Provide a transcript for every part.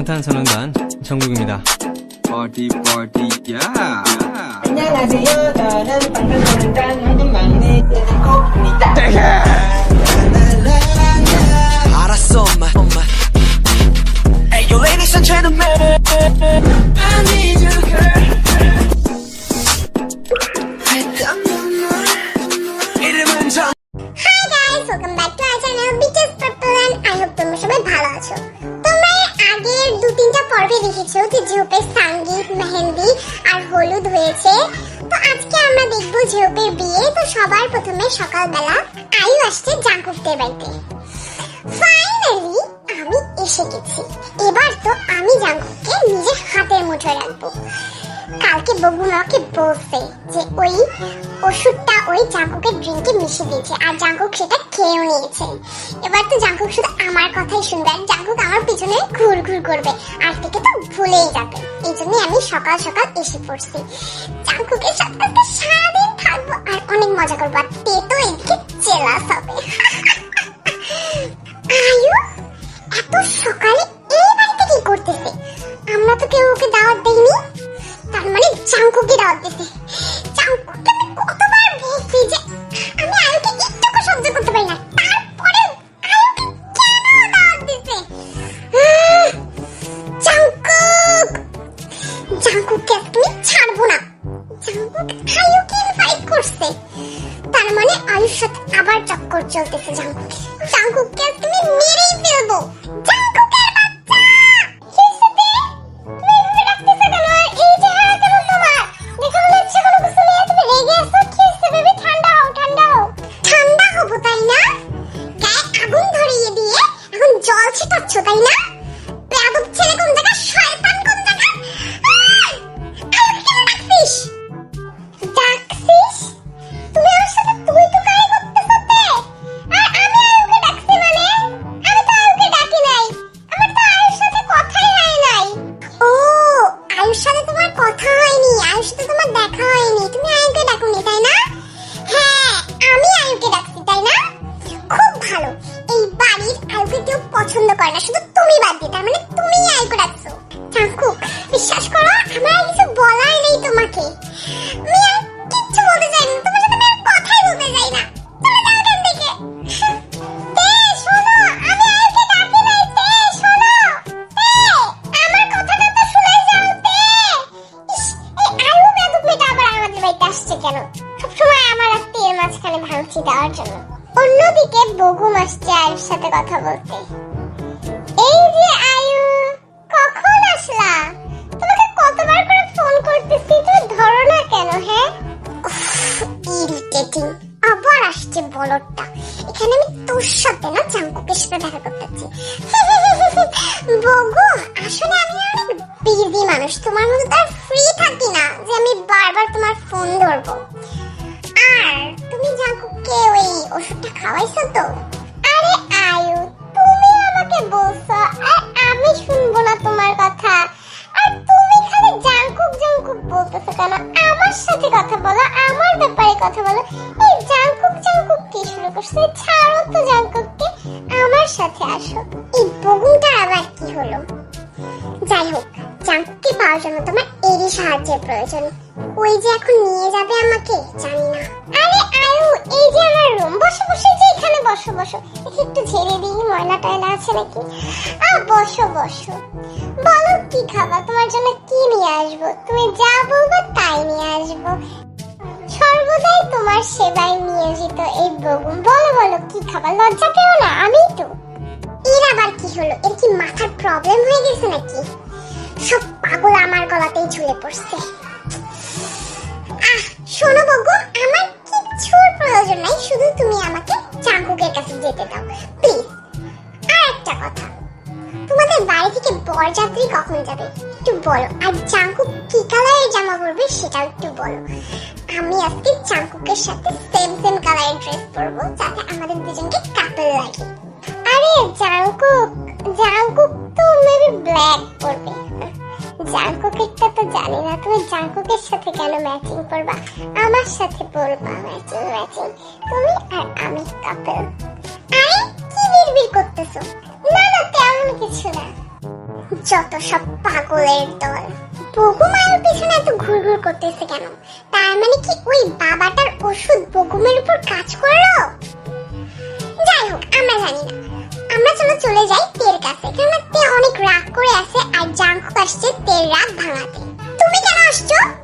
방탄소년단 정국입니다. Party, party, yeah. 안녕하세요. 저는 방탄소년단 황금 막내 제작곡입니다. Mehndi আর হলুদ হয়েছে। তো আজকে আমরা দেখব ঝোপের বিয়ে। তো সবার প্রথমে সকালবেলা আয়ু আসছে জাঙ্কুকদের বাড়িতে। ফাইনালি আমি এসে গেছি। এবার তো আমি জাঙ্কুককে নিজের হাতের মুঠোয় রাখব। কালকে বগুমাকে বলছে যে ওই ওষুধটা ওই জাঙ্কুকের ড্রিঙ্কে মিশিয়ে দিয়েছে, আর জাঙ্কুক সেটা খেয়েও নিয়েছে। এবার তো জাঙ্কুক শুধু আমার কথাই শুনবে, আর জাঙ্কুক আমার পিছনে ঘুর ঘুর করবে, আর থেকে তো ভুলেই যাবে। এই জন্যই আমি সকাল সকাল এসে পড়ছি। জাঙ্কুকের সাথে আজকে সারাদিন থাকব, আর অনেক মজা করব, আর তে তো এদিকে জেলাস হবে। আয়ু, এত সকালে এই বাড়িতে কি করতেছে? করছে তার মানে আবার চক্কর চলতেছে, জাঙ্কুক। জাঙ্কুককে তুমি মেরেই ফেলব। তাই না? ধরিয়ে দিয়ে তাই না? কথা বলতে এই যে আয়ু, কখন আসলা? তোমাকে কতবার করে ফোন করতেছি, তুমি ধরো না কেন হ্যাঁ? ইরিটেটিং আবার আসছে বলদটা। এখানে আমি তোর সাথে না চাঙ্কুকের সাথে দেখা করতেছি বগু, আসলে আমি অনেক বিজি মানুষ। তোমার মতো তার ফ্রি থাকি না যে আমি বারবার তোমার ফোন ধরবো। আর তুমি জাঙ্কুককে ওই ওষুধটা খাওয়াইছো তো? কথা বলো, এই জাঙ্কুক জাঙ্কুক কি শুরু করছে? ছাড়ো তো জাঙ্কুককে আমার সাথে আসো। এই বগুনটা আবার কি হলো? যাই হোক জাঙ্কুককে পাওয়ার জন্য তোমার এরই সাহায্যের প্রয়োজন। ওই যে এখন নিয়ে যাবে আমাকে, জানি না। আরে আয়ু, এই যে আমার রুম বসে বসে যে এখানে বসো বসো। একটু ঝেড়ে দিই, ময়লা টয়লা আছে নাকি? আ, বসো বসো। বলো কি খাবা তোমার জন্য কি নিয়ে আসব? তুমি যা বলবে তাই নিয়ে আসব। তোমার সেবায় নিয়োজিত এই বগুম। বলো বলো, কি খাবা লজ্জা পেও না আমি তো। এর আবার কি হলো? এর কি মাথার প্রবলেম হয়ে গেছে নাকি? সব পাগল আমার গলাতেই ঝুলে পড়ছে। আহ, শোনো বগু আমার কিচ্ছুর প্রয়োজন নাই, শুধু তুমি আমাকে চাঙ্কুকের কাছে যেতে দাও। প্লিজ, আর একটা কথা। তোমাদের বাড়ি থেকে বরযাত্রী কখন যাবে? একটু বলো। আর চাঙ্কুক কি কালারের জামা পরবে, সেটাও একটু বলো। আমি আজকে চাঙ্কুকের সাথে সেম সেম কালারের ড্রেস পরবো, যাতে আমাদের দুজনকে কাপল লাগে। আরে, জাঙ্কুক জাঙ্কুক তো মেবি ব্ল্যাক পরবে জাঙ্কুকেরটা তো জানি না, তুমি জাঙ্কুকের সাথে কেন ম্যাচিং করবা আমার সাথে পরবা ম্যাচিং ম্যাচিং তুমি আর আমি কাপল আরে, কি বিড়বিড় করতেছো? না না, তেমন কিছু না। যত সব পাগলের দল। বগুমায়ের পিছনে এত ঘুরঘুর করতেছে কেন? তার মানে কি ওই বাবাটার ওষুধ বগুমের উপর কাজ করল? যাই হোক, আমরা জানি না। আমরা চলো চলে যাই তের কাছে, কেননা তে অনেক রাগ করে আছে আর জাঙ্কুক আসছে তের রাগ ভাঙাতে। তুমি কেন আসছো?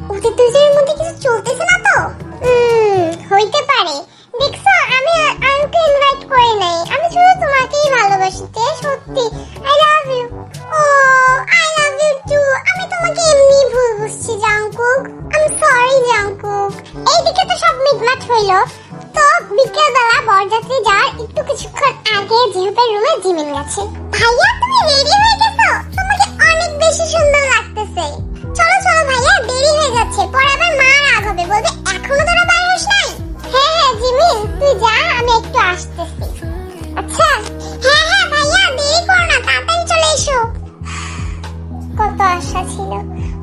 ওদের মধ্যে কিছু চলতেছে না তো? হুম, হইতে পারে। দেখছ, আমি আ- আয়ুকে ইনভাইট করি নাই। আমি শুধু তোমাকেই ভালোবাসি তে সত্যি আই লাভ ইউ ও আই লাভ ইউ টু আমি তোমাকে এমনি ভুল বুঝছি, জাংকুক। I sorry Jungkook. এইদিকে তো সব মিটমাট হইল। তো বিকেলবেলা বরযাত্রী যাওয়ার একটু কিছুক্ষণ আগে জিহুপের রুমে জিমিন গেছে। ভাইয়া, তুমি রেডি হয়ে গেছো? তোমাকে অনেক বেশি সুন্দর লাগতেছে। একটু আসতেছি। আচ্ছা হ্যাঁ হ্যাঁ ভাইয়া, দেরি করো না, তাড়াতাড়ি চলে এসো। কত আশা ছিল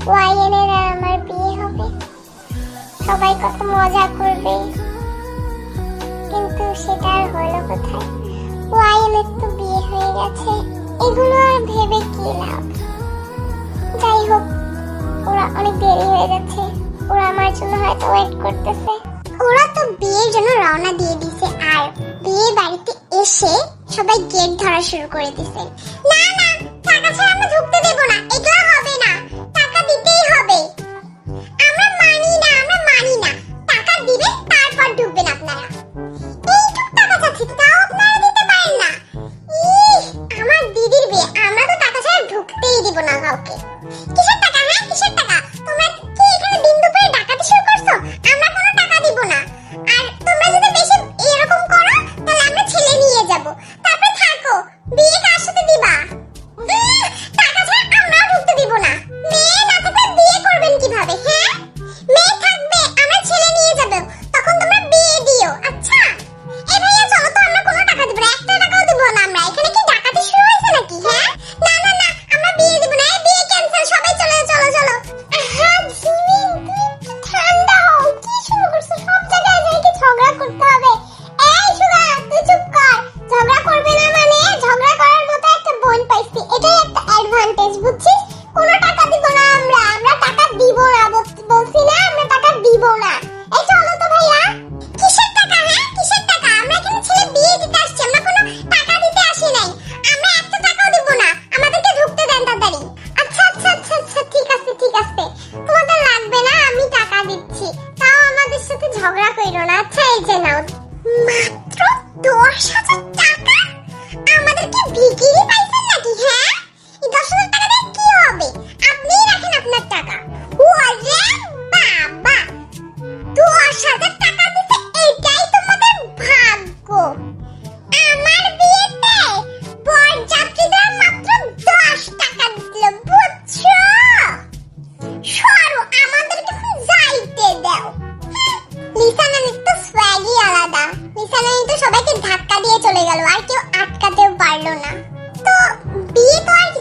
ওয়াইএনের আর আমার বিয়ে হবে। সবাই কত মজা করবে। কিন্তু সেটা আর হলো কোথায়? ওয়াইএনের তো বিয়ে হয়ে গেছে, এগুলো আর ভেবে কি লাভ? যাই হোক, ওরা অনেক দেরি হয়ে যাচ্ছে। ওরা আমার জন্য হয়তো ওয়েট করতেছে। ওরা তো বিয়ের জন্য রওনা দিয়ে দিছে আর বিয়ে বাড়িতে এসে সবাই গেট ধরা শুরু করে দিছে না না, টাকা ছাড়া আমরা ঢুকতে দেব না। এগুলো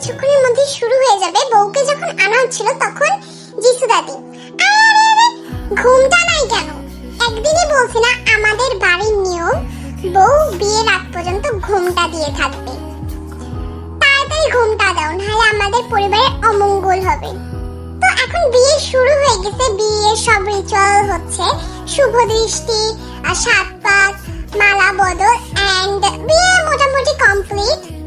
কিছুক্ষণের মধ্যে শুরু হয়ে যাবে। বউকে যখন আনা হচ্ছিল তখন যিশু দাদি। আরে আরে, ঘুমটা নাই কেন? একদিনই বলছি না, আমাদের বাড়ির নিয়ম, বউ বিয়ের আগ পর্যন্ত ঘুমটা দিয়ে থাকবে। তাড়াতাড়ি আমাদের পরিবারের অমঙ্গল হবে। তো এখন বিয়ে শুরু হয়ে গেছে, বিয়ের সব রিচুয়াল হচ্ছে। শুভ দৃষ্টি সাত পাক মালা বদল এন্ড বিয়ে মোটামুটি কমপ্লিট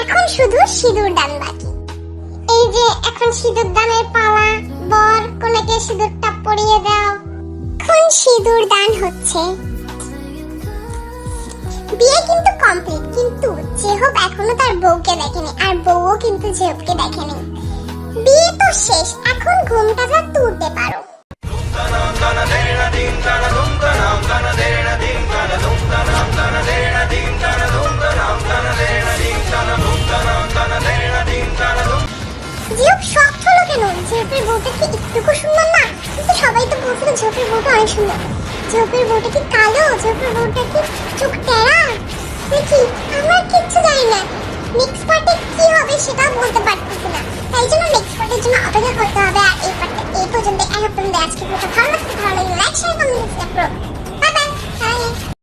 এখন শুধু সিঁদুর দান বাকি। এই যে এখন সিঁদুর দানের পালা, বর কোনেকে সিঁদুরটা পরিয়ে দাও। এখন সিঁদুর দান হচ্ছে। বিয়ে কিন্তু কমপ্লিট কিন্তু জেহব এখনও তার বউকে দেখেনি, আর বউও কিন্তু জেহবকে দেখেনি। বিয়ে তো শেষ, এখন ঘুমটা তুলতে পারো। কেন জিওপের বউটা কি একটুকু সুন্দর না? কিন্তু সবাই তো বলছিল জিওপের বউটা অনেক সুন্দর। জিওপের বউটা কি কালো? জিওপের বউটা কি চোখ টেরা? দেখি, আমার কিচ্ছু জানি না। নেক্সট পার্টে কি হবে সেটা বলতে পারতেছি না। তাই জন্য নেক্সট পার্টের জন্য অপেক্ষা করতে হবে। আর এই পার্টটা এই পর্যন্ত। এখন তোমাদের আজকে ভালো লাগছে। ভালো লাগলে লাইক শেয়ার কমেন্ট সাবস্ক্রাইব করো।